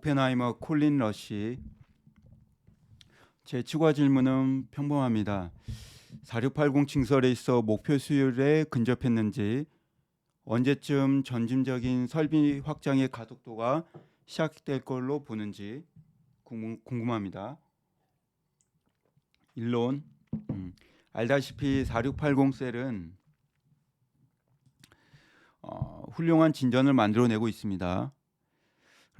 오펜하이머 콜린 러시 제 추가 질문은 평범합니다. 4680 징설에 있어 목표 수율에 근접했는지 언제쯤 전진적인 설비 확장의 가속도가 시작될 걸로 보는지 궁금- 궁금 합니다. 일론 음, 알다시피 4680 셀은 어, 훌륭한 진전을 만들어내고 있습니다.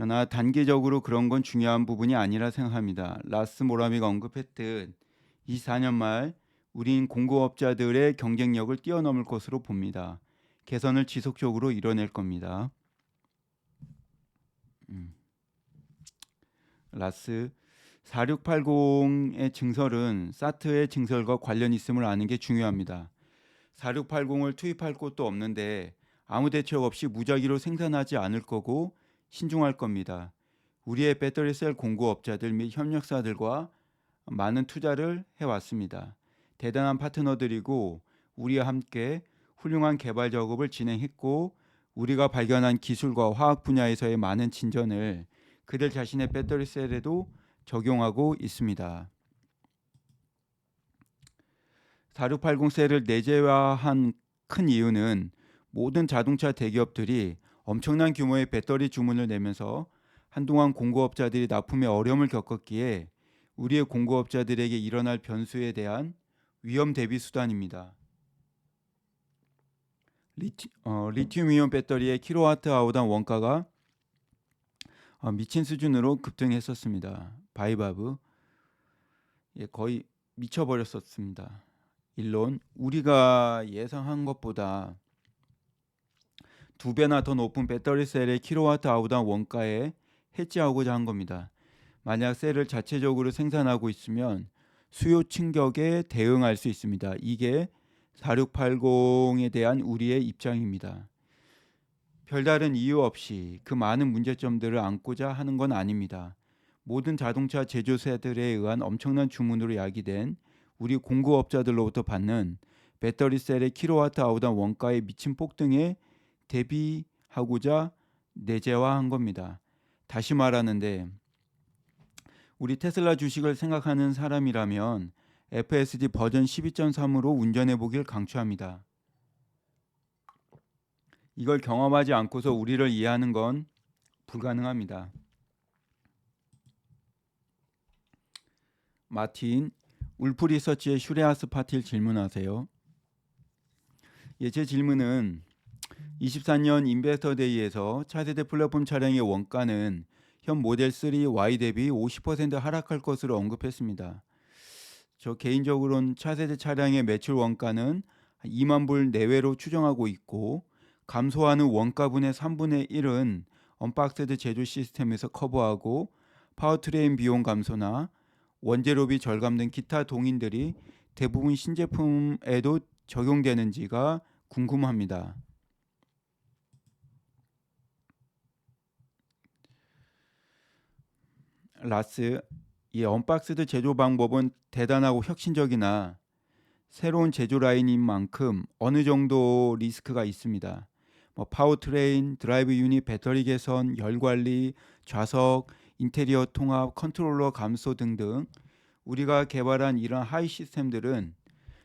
그러나 단계적으로 그런 건 중요한 부분이 아니라 생각합니다. 라스 모라미가 언급했듯 24년 말 우린 공급업자들의 경쟁력을 뛰어넘을 것으로 봅니다. 개선을 지속적으로 이뤄낼 겁니다. 음. 라스 4680의 증설은 사트의 증설과 관련 있음을 아는 게 중요합니다. 4680을 투입할 곳도 없는데 아무 대책 없이 무작위로 생산하지 않을 거고 신중할 겁니다. 우리의 배터리 셀 공급업자들 및 협력사들과 많은 투자를 해왔습니다. 대단한 파트너들이고 우리와 함께 훌륭한 개발 작업을 진행했고 우리가 발견한 기술과 화학 분야에서의 많은 진전을 그들 자신의 배터리 셀에도 적용하고 있습니다. 4680 셀을 내재화한 큰 이유는 모든 자동차 대기업들이 엄청난 규모의 배터리 주문을 내면서 한동안 공급업자들이 납품에 어려움을 겪었기에 우리의 공급업자들에게 일어날 변수에 대한 위험 대비 수단입니다. 리티, 어, 리튬이온 배터리의 킬로와트 아워당 원가가 어, 미친 수준으로 급등했었습니다. 바이바브 예, 거의 미쳐버렸었습니다. 일론 우리가 예상한 것보다 두 배나 더 높은 배터리 셀의 킬로와트 아워당 원가에 해지하고자 한 겁니다. 만약 셀을 자체적으로 생산하고 있으면 수요 충격에 대응할 수 있습니다. 이게 4680에 대한 우리의 입장입니다. 별다른 이유 없이 그 많은 문제점들을 안고자 하는 건 아닙니다. 모든 자동차 제조사들에 의한 엄청난 주문으로 야기된 우리 공급업자들로부터 받는 배터리 셀의 킬로와트 아워당 원가의 미친 폭등에 대비하고자 내재화한 겁니다. 다시 말하는데 우리 테슬라 주식을 생각하는 사람이라면 FSD 버전 12.3으로 운전해 보길 강추합니다. 이걸 경험하지 않고서 우리를 이해하는 건 불가능합니다. 마틴 울프 리서치의 슈레아스 파틸 질문하세요. 예, 제 질문은 24년 인베스터 데이에서 차세대 플랫폼 차량의 원가는 현 모델 3 Y 대비 50% 하락할 것으로 언급했습니다. 저 개인적으로는 차세대 차량의 매출 원가는 2만 불 내외로 추정하고 있고 감소하는 원가분의 3분의 1은 언박스드 제조 시스템에서 커버하고 파워트레인 비용 감소나 원재료비 절감 등 기타 동인들이 대부분 신제품에도 적용되는지가 궁금합니다. 라스 이 언박스드 제조 방법은 대단하고 혁신적이나 새로운 제조 라인인 만큼 어느 정도 리스크가 있습니다. 뭐 파워트레인, 드라이브 유닛 배터리 개선, 열 관리, 좌석, 인테리어 통합, 컨트롤러 감소 등등 우리가 개발한 이런 하이 시스템들은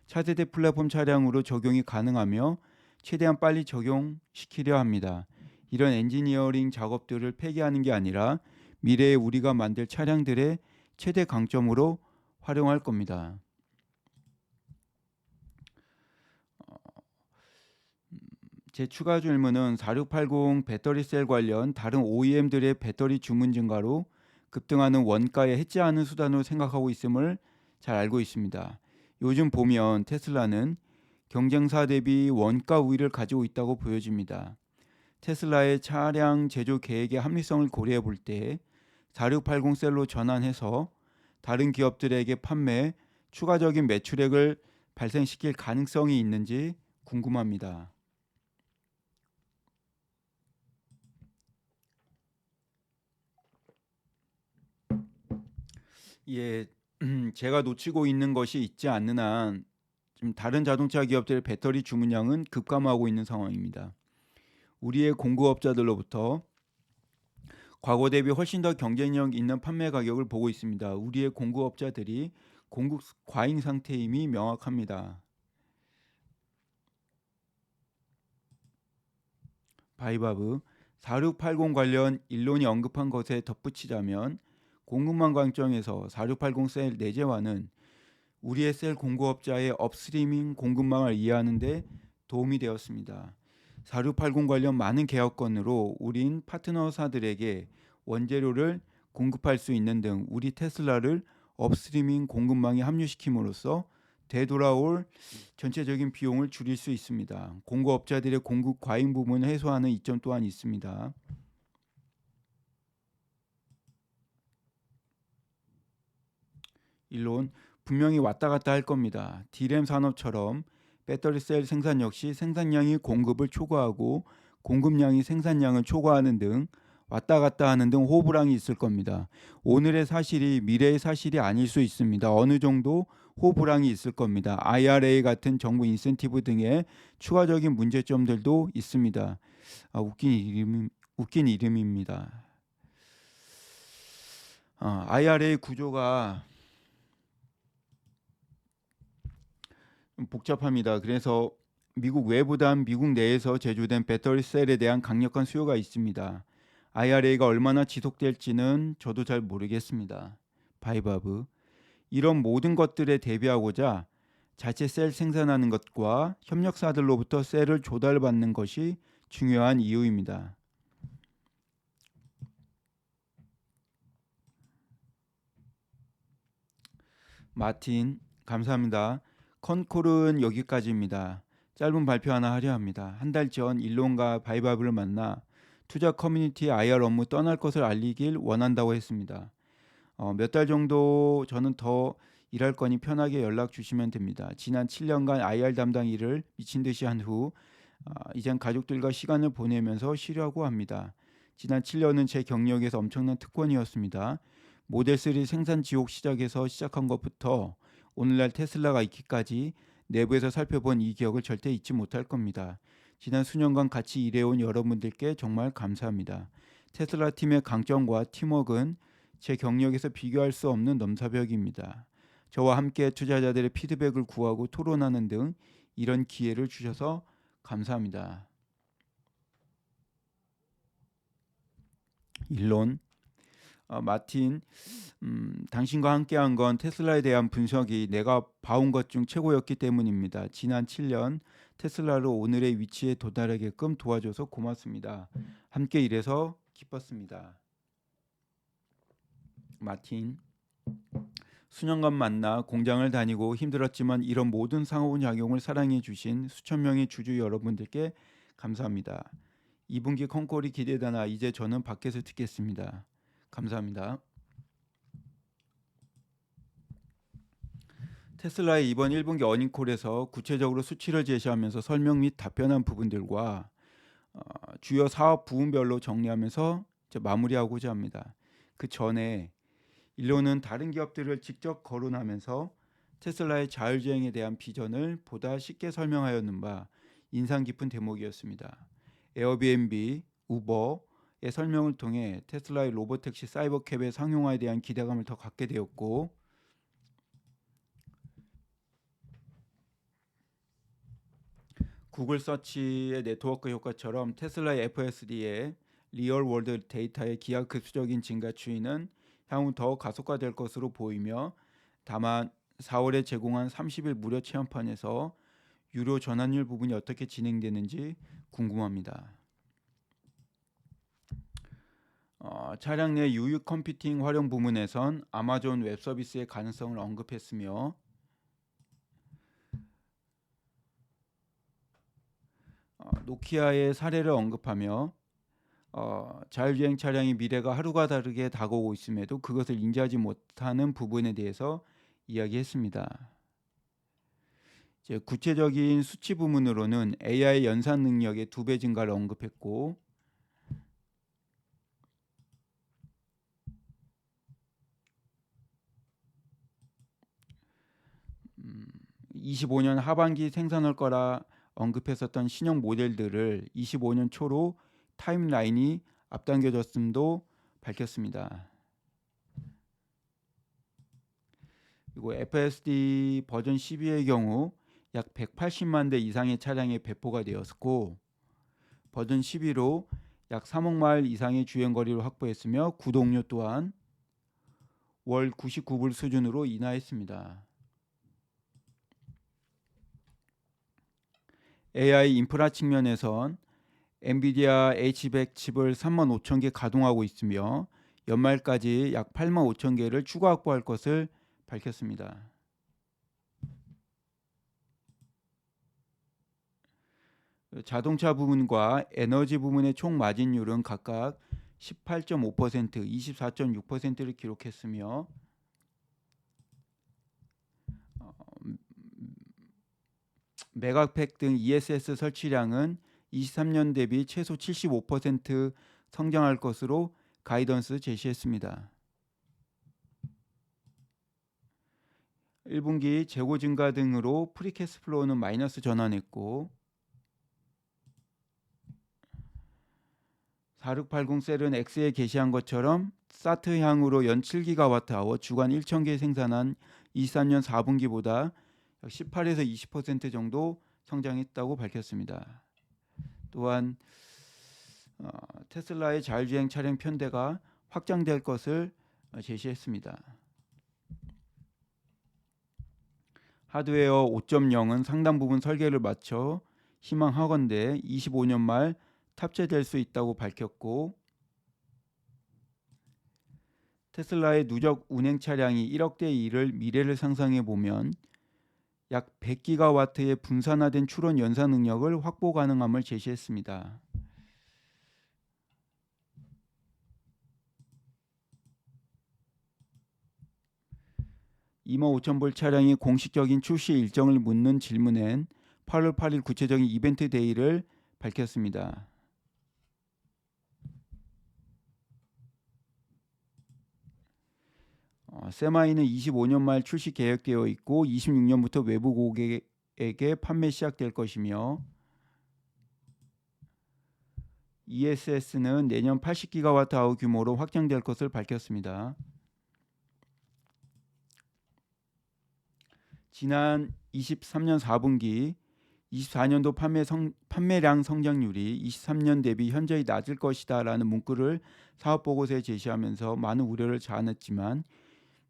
차세대 플랫폼 차량으로 적용이 가능하며 최대한 빨리 적용시키려 합니다. 이런 엔지니어링 작업들을 폐기하는 게 아니라 미래에 우리가 만들 차량들의 최대 강점으로 활용할 겁니다. 어, 음, 제 추가 질문은 4680 배터리 셀 관련 다른 OEM들의 배터리 주문 증가로 급등하는 원가에 해지하는 수단으로 생각하고 있음을 잘 알고 있습니다. 요즘 보면 테슬라는 경쟁사 대비 원가 우위를 가지고 있다고 보여집니다. 테슬라의 차량 제조 계획의 합리성을 고려해 볼 때 4680 셀로 전환해서 다른 기업들에게 판매 추가적인 매출액을 발생시킬 가능성이 있는지 궁금합니다. 예, 제가 놓치고 있는 것이 있지 않는 한 지금 다른 자동차 기업들의 배터리 주문량은 급감하고 있는 상황입니다. 우리의 공급업자들로부터 과거 대비 훨씬 더 경쟁력 있는 판매 가격을 보고 있습니다. 우리의 공급업자들이 공급 과잉 상태임이 명확합니다. 바이바브 4680 관련 일론이 언급한 것에 덧붙이자면 공급망 관점에서 4680 셀 내재화는 우리의 셀 공급업자의 업스트리밍 공급망을 이해하는 데 도움이 되었습니다. 4680 관련 많은 계약 건으로 우린 파트너사들에게 원재료를 공급할 수 있는 등 우리 테슬라를 업스트리밍 공급망에 합류시킴으로써 되돌아올 전체적인 비용을 줄일 수 있습니다. 공급업자들의 공급 과잉 부분을 해소하는 이점 또한 있습니다. 일론 분명히 왔다 갔다 할 겁니다. 디램 산업처럼 배터리 셀 생산 역시 생산량이 공급을 초과하고 공급량이 생산량을 초과하는 등 왔다 갔다 하는 등 호불항이 있을 겁니다. 오늘의 사실이 미래의 사실이 아닐 수 있습니다. 어느 정도 호불항이 있을 겁니다. IRA 같은 정부 인센티브 등의 추가적인 문제점들도 있습니다. 아, 웃긴 이름 웃긴 이름입니다. 아, IRA 구조가 복잡합니다. 그래서 미국 외부단 미국 내에서 제조된 배터리 셀에 대한 강력한 수요가 있습니다. IRA가 얼마나 지속될지는 저도 잘 모르겠습니다. 바이바브 이런 모든 것들에 대비하고자 자체 셀 생산하는 것과 협력사들로부터 셀을 조달받는 것이 중요한 이유입니다. 마틴 감사합니다. 컨콜은 여기까지입니다. 짧은 발표 하나 하려 합니다. 한 달 전 일론과 바이바브를 만나 투자 커뮤니티 IR 업무 떠날 것을 알리길 원한다고 했습니다. 어, 몇 달 정도 저는 더 일할 거니 편하게 연락 주시면 됩니다. 지난 7년간 IR 담당 일을 미친 듯이 한 후 어, 이젠 가족들과 시간을 보내면서 쉬려고 합니다. 지난 7년은 제 경력에서 엄청난 특권이었습니다. 모델 3 생산 지옥 시작에서 시작한 것부터 오늘날 테슬라가 있기까지 내부에서 살펴본 이 기억을 절대 잊지 못할 겁니다. 지난 수년간 같이 일해온 여러분들께 정말 감사합니다. 테슬라 팀의 강점과 팀워크는 제 경력에서 비교할 수 없는 넘사벽입니다. 저와 함께 투자자들의 피드백을 구하고 토론하는 등 이런 기회를 주셔서 감사합니다. 일론 어, 마틴 음, 당신과 함께한 건 테슬라에 대한 분석이 내가 봐온 것 중 최고였기 때문입니다. 지난 7년 테슬라로 오늘의 위치에 도달하게끔 도와줘서 고맙습니다. 함께 일해서 기뻤습니다. 마틴 수년간 만나 공장을 다니고 힘들었지만 이런 모든 상호작용을 사랑해 주신 수천 명의 주주 여러분들께 감사합니다. 2분기 컨콜이 기대되나 이제 저는 밖에서 듣겠습니다. 감사합니다. 테슬라의 이번 1분기 어닝콜에서 구체적으로 수치를 제시하면서 설명 및 답변한 부분들과 어, 주요 사업 부분별로 정리하면서 마무리하고자 합니다. 그 전에 일론은 다른 기업들을 직접 거론하면서 테슬라의 자율주행에 대한 비전을 보다 쉽게 설명하였는 바 인상 깊은 대목이었습니다. 에어비앤비, 우버의 설명을 통해 테슬라의 로보택시 사이버캡의 상용화에 대한 기대감을 더 갖게 되었고 구글 서치의 네트워크 효과처럼 테슬라의 FSD의 리얼 월드 데이터의 기하급수적인 증가 추이는 향후 더 가속화될 것으로 보이며 다만 4월에 제공한 30일 무료 체험판에서 유료 전환율 부분이 어떻게 진행되는지 궁금합니다. 어, 차량 내 유유 컴퓨팅 활용 부문에선 아마존 웹 서비스의 가능성을 언급했으며 어, 노키아의 사례를 언급하며 어, 자율주행 차량의 미래가 하루가 다르게 다가오고 있음에도 그것을 인지하지 못하는 부분에 대해서 이야기했습니다. 구체적인 수치 부문으로는 AI 연산 능력의 두 배 증가를 언급했고 25년 하반기 생산할 거라 언급했었던 신형 모델들을 25년 초로 타임라인이 앞당겨졌음도 밝혔습니다. 그리고 FSD 버전 12의 경우 약 180만 대 이상의 차량에 배포가 되었고 버전 11로 약 3억 마일 이상의 주행 거리를 확보했으며 구독료 또한 월 99불 수준으로 인하했습니다. AI 인프라 측면에선 엔비디아 H100 칩을 3만 5천 개 가동하고 있으며 연말까지 약 8만 5천 개를 추가 확보할 것을 밝혔습니다. 자동차 부문과 에너지 부문의 총 마진율은 각각 18.5%, 24.6%를 기록했으며 메가팩 등 ESS 설치량은 23년 대비 최소 75% 성장할 것으로 가이던스 제시했습니다. 1분기 재고 증가 등으로 프리캐스 플로우는 마이너스 전환했고 4680 셀은 X에 게시한 것처럼 사트 향으로 연 7기가와트아워 주간 1,000개 생산한 23년 4분기보다 18에서 20% 정도 성장했다고 밝혔습니다. 또한 어, 테슬라의 자율주행 차량 편대가 확장될 것을 제시했습니다. 하드웨어 5.0은 상당 부분 설계를 마쳐 희망하건대 25년 말 탑재될 수 있다고 밝혔고 테슬라의 누적 운행 차량이 1억대 이를 미래를 상상해 보면 약 100기가와트의 분산화된 추론 연산 능력을 확보 가능함을 제시했습니다. 2만 5천 불 차량의 공식적인 출시 일정을 묻는 질문엔 8월 8일 구체적인 이벤트 데이를 밝혔습니다. 세마이는 25년 말 출시 계획되어 있고 26년부터 외부 고객에게 판매 시작될 것이며 ESS는 내년 80기가와트아워 규모로 확장될 것을 밝혔습니다. 지난 23년 4분기 24년도 판매 성, 판매량 성장률이 23년 대비 현저히 낮을 것이다라는 문구를 사업 보고서에 제시하면서 많은 우려를 자아냈지만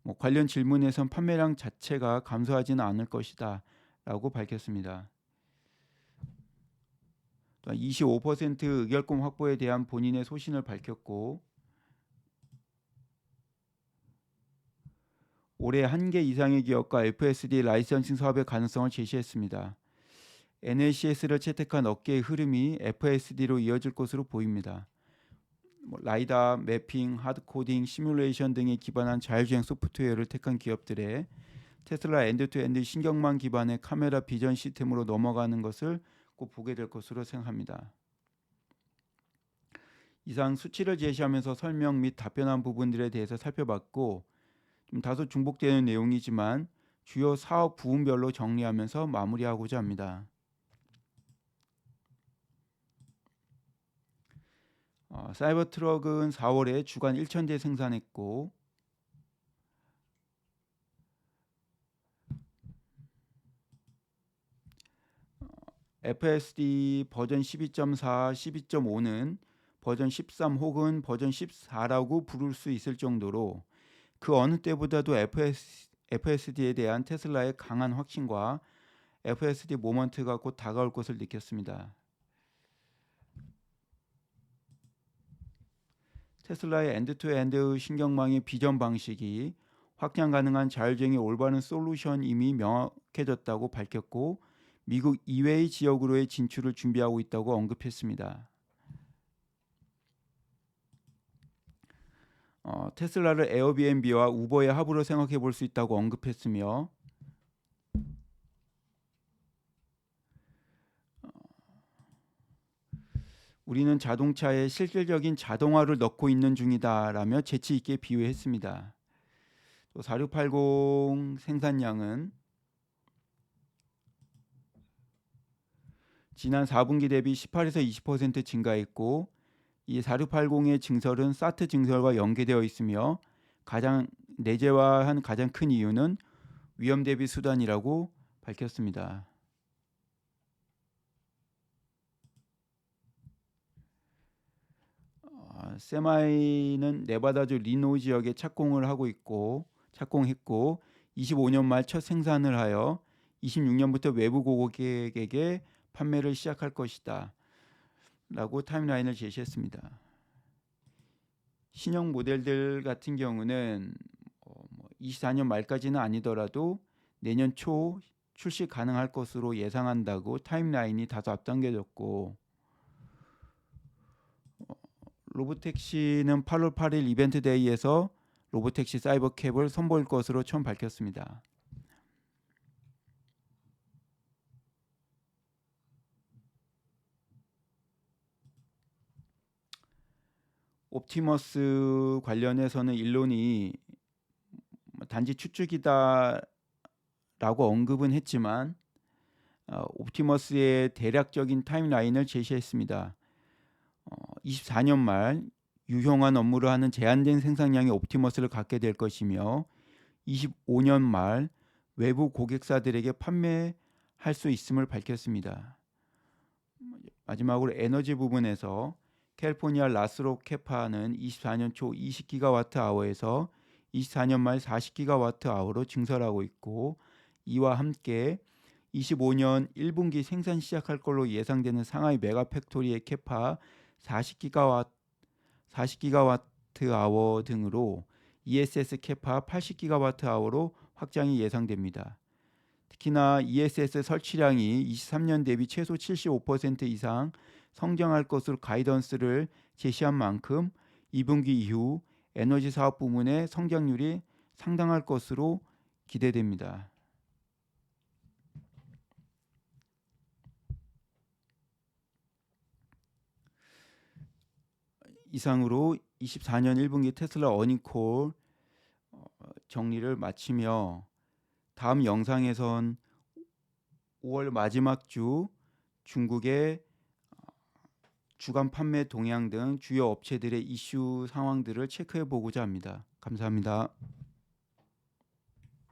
뭐 관련 질문에선 판매량 자체가 감소하지는 않을 것이다 라고 밝혔습니다. 25% 의결권 확보에 대한 본인의 소신을 밝혔고 올해 한 개 이상의 기업과 FSD 라이선싱 사업의 가능성을 제시했습니다. NACS를 채택한 업계의 흐름이 FSD로 이어질 것으로 보입니다. 뭐 라이다, 매핑, 하드코딩, 시뮬레이션 등에 기반한 자율주행 소프트웨어를 택한 기업들의 테슬라 엔드투엔드 신경망 기반의 카메라 비전 시스템으로 넘어가는 것을 꼭 보게 될 것으로 생각합니다. 이상 수치를 제시하면서 설명 및 답변한 부분들에 대해서 살펴봤고 좀 다소 중복되는 내용이지만 주요 사업 부분별로 정리하면서 마무리하고자 합니다. 사이버 트럭은 4월에 주간 1,000대 생산했고 어, FSD 버전 12.4, 12.5는 버전 13 혹은 버전 14라고 부를 수 있을 정도로 그 어느 때보다도 FS, FSD에 대한 테슬라의 강한 확신과 FSD 모먼트가 곧 다가올 것을 느꼈습니다. 테슬라의 엔드투엔드 신경망의 비전 방식이 확장 가능한 자율주행의 올바른 솔루션임이 명확해졌다고 밝혔고 미국 이외의 지역으로의 진출을 준비하고 있다고 언급했습니다. 어, 테슬라를 에어비앤비와 우버의 합으로 생각해 볼 수 있다고 언급했으며 우리는 자동차에 실질적인 자동화를 넣고 있는 중이다라며 재치 있게 비유했습니다. 또 4680 생산량은 지난 4분기 대비 18에서 20% 증가했고 이 4680의 증설은 사트 증설과 연계되어 있으며 가장 내재화한 가장 큰 이유는 위험 대비 수단이라고 밝혔습니다. 세마이는 네바다주 리노 지역에 착공을 하고 있고 착공했고 25년 말 첫 생산을 하여 26년부터 외부 고객에게 판매를 시작할 것이다. 라고 타임라인을 제시했습니다. 신형 모델들 같은 경우는 어, 뭐 24년 말까지는 아니더라도 내년 초 출시 가능할 것으로 예상한다고 타임라인이 다소 앞당겨졌고 어, 로보택시는 8월 8일 이벤트 데이에서 로보택시 사이버캡을 선보일 것으로 처음 밝혔습니다. 옵티머스 관련해서는 일론이 단지 추측이다라고 언급은 했지만 어, 옵티머스의 대략적인 타임라인을 제시했습니다. 어, 24년 말 유형한 업무를 하는 제한된 생산량의 옵티머스를 갖게 될 것이며 25년 말 외부 고객사들에게 판매할 수 있음을 밝혔습니다. 마지막으로 에너지 부분에서 캘리포니아 라스로 케파는 24년 초 20기가와트 아워에서 24년 말 40기가와트 아워로 증설하고 있고 이와 함께 25년 1분기 생산 시작할 걸로 예상되는 상하이 메가팩토리의 케파 40기가와트 40기가와트 아워 등으로 ESS 케파 80기가와트 아워로 확장이 예상됩니다. 특히나 ESS 설치량이 23년 대비 최소 75% 이상 성장할 것으로 가이던스를 제시한 만큼 2분기 이후 에너지 사업 부문의 성장률이 상당할 것으로 기대됩니다. 이상으로 24년 1분기 테슬라 어닝콜 어, 정리를 마치며 다음 영상에선 5월 마지막 주 중국의 어, 주간 판매 동향 등 주요 업체들의 이슈 상황들을 체크해 보고자 합니다. 감사합니다.